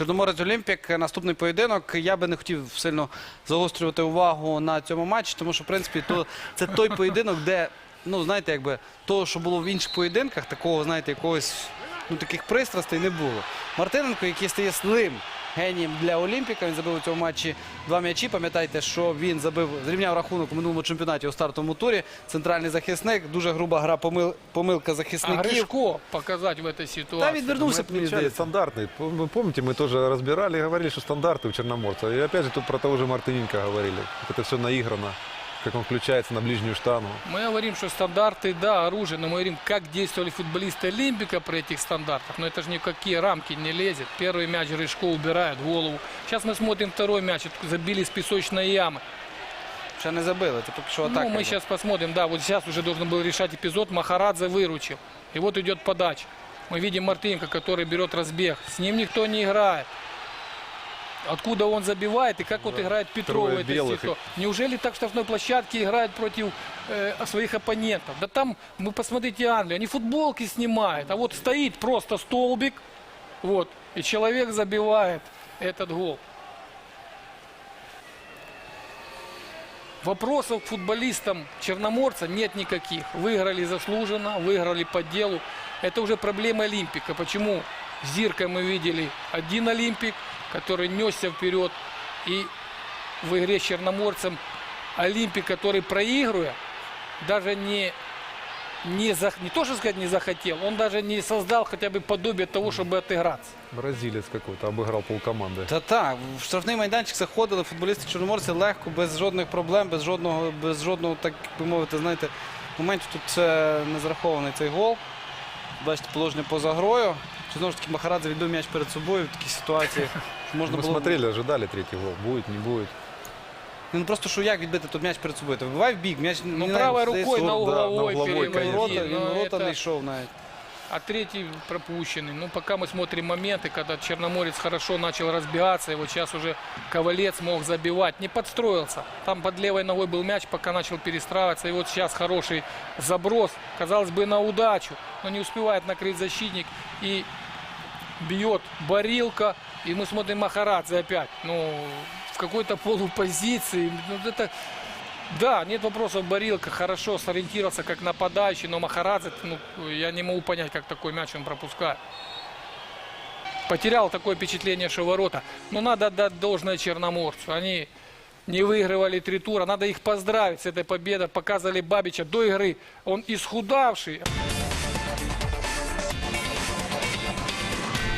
Чорноморець Олімпік, наступний поєдинок. Я би не хотів сильно загострювати увагу на цьому матчі, тому що, в принципі, то, це той поєдинок, де, ну, знаєте, якби того, що було в інших поєдинках, такого, знаєте, якогось ну, таких пристрастей не було. Мартиненко, який стає злим генієм для Олімпіка, він забив у цьому матчі два м'ячі. Пам'ятайте, що він забив, зрівняв рахунок у минулому чемпіонаті у стартовому турі. Центральний захисник, дуже груба гра, помил, помилка А захисників. Гришко показать в этой Та ситуации. відвернувся, Мы мені отмечали здається. стандартный. Пом- Вы помните, мы тоже разбирали и говорили, что стандарты у Черноморца. И опять же тут про того же Мартыненко говорили. как Это все наиграно, Как он включается на ближнюю штангу. Мы говорим, что стандарты, да, оружие, но мы говорим, как действовали футболисты Олимпика при этих стандартах. Но это же никакие рамки не лезет. Первый мяч Гришко убирает голову. Сейчас мы смотрим второй мяч, это забили с песочной ямы. Ще не забили, це поки що атака. Ну, мы була. сейчас посмотрим, да, вот сейчас уже должен был решать эпизод, Махарадзе выручил. И вот идет подача. Мы видим Мартыненко, который берет разбег. С ним никто не играет. Откуда он забивает и как вот играет Петров этой белых. ситуации. Неужели так в штрафной площадке играет против э, своих оппонентов? Да там, вы посмотрите Англию, они футболки снимают, а вот стоит просто столбик, вот, и человек забивает этот гол. Вопросов к футболистам Черноморца нет никаких. Выиграли заслуженно, выиграли по делу. Это уже проблема Олимпика. Почему Зиркой мы видели один Олимпик, который несся вперед. И в игре с Черноморцем Олимпик, который проигрывая, даже не, не, зах- не то, что сказать, не захотел, он даже не создал хотя бы подобие того, чтобы отыграться. Бразилец какой-то обыграл полкоманды. Та так, в штрафний майданчик заходили футболісти Чорноморця легко, без жодних проблем, без жодного, без жодного, так би мовити, знаєте, моментів тут це не зарахований цей гол. Бачите, положення поза грою. Чи знову ж таки Махарадзе відбив м'яч перед собою в такій ситуації. що Можна Мы було... смотрели, ожидали третий гол. Будет, не будет. Ну просто що як відбити тут м'яч перед собою? Ти вибивай в бік, м'яч Ну, не правой рукой на здається, да, на угловой, угловой, в ворота, він в но ворота это- не йшов навіть. А третий пропущенный. Ну, пока мы смотрим моменты, когда Черноморец хорошо начал разбегаться, и вот сейчас уже Ковалец мог забивать. Не подстроился. Там под левой ногой был мяч, пока начал перестраиваться. И вот сейчас хороший заброс. Казалось бы, на удачу. Но не успевает накрыть защитник. И бьет Барилка. И мы смотрим Махарадзе опять. Ну, в какой-то полупозиции. Ну, это... Да, нет вопросов, Барилка хорошо сориентировался как нападающий, но Махарадзе, ну, я не могу понять, как такой мяч он пропускает. Потерял такое впечатление, что ворота. Но надо отдать должное Черноморцу. Они не выигрывали три тура. Надо их поздравить с этой победой. Показывали Бабича до игры. Он исхудавший.